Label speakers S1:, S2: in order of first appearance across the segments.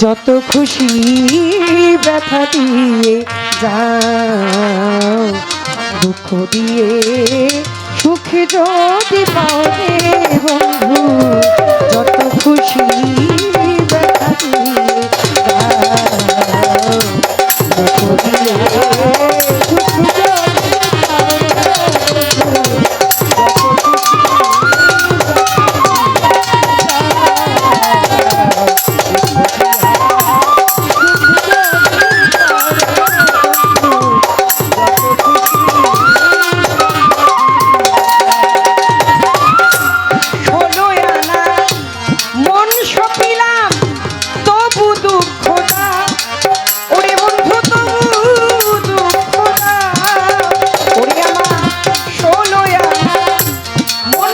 S1: যত খুশি ব্যথা দিয়ে যাও দুঃখ দিয়ে সুখ যদি পাও বন্ধু যত খুশি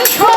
S1: Come on.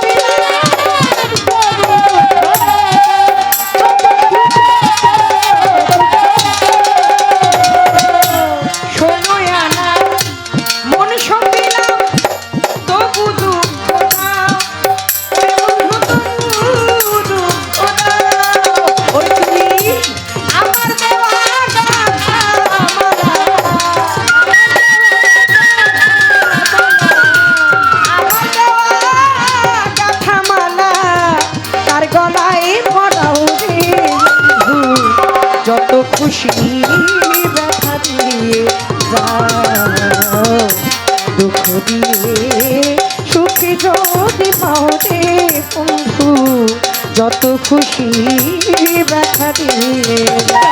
S1: খুশি ব্যথা দিয়ে যাও। দুঃখ দিয়ে সুখে যদি পাও রে বন্ধু, যত খুশি ব্যথা দিয়ে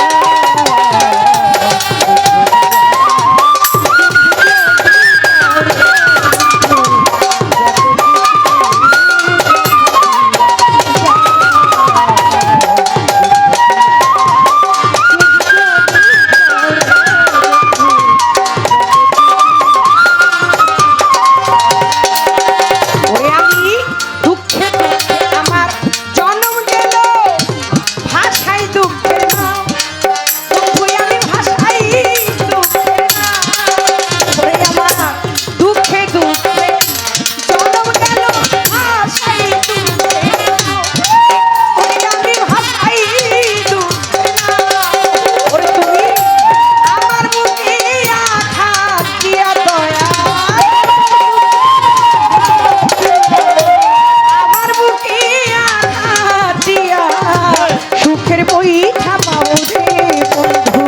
S1: বইটা পাও রে বন্ধু,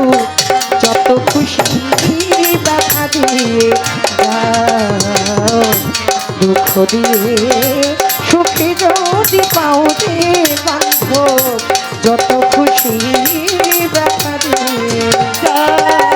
S1: যত খুশি দেখা দিয়ে দুঃখ দিয়ে সুখে যদি পাও রে বান্ধব যত খুশি ব্যথা দিয়ে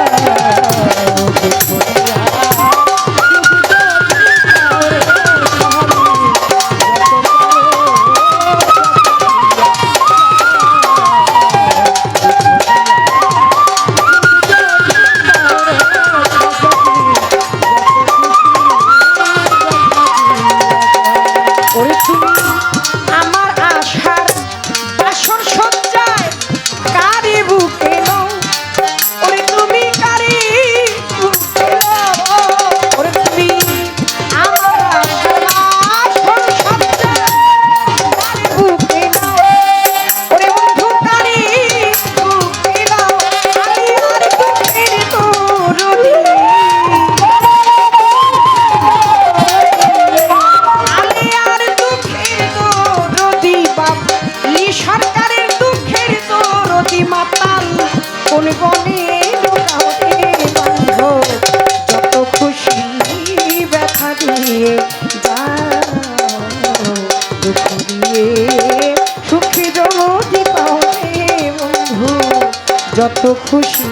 S1: খুশি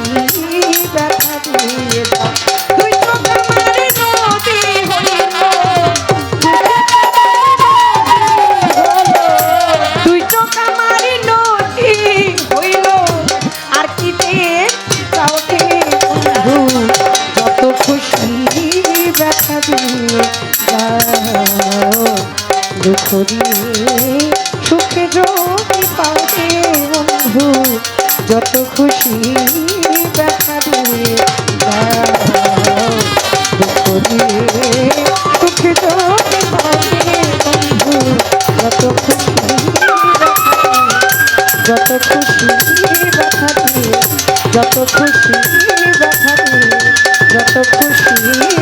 S1: ব্যথা দিয়ে যাও তুই তো আমার নদী হইল তুই তো আমার নদী হইল আর কি দুঃখ দিয়ে সুখে যদি পাওতে বন্ধু যত খুশি ব্যথা দিয়ে দুঃখ দিয়ে পাওতে বন্ধু যত খুশি যত খুশি ব্যথা যত খুশি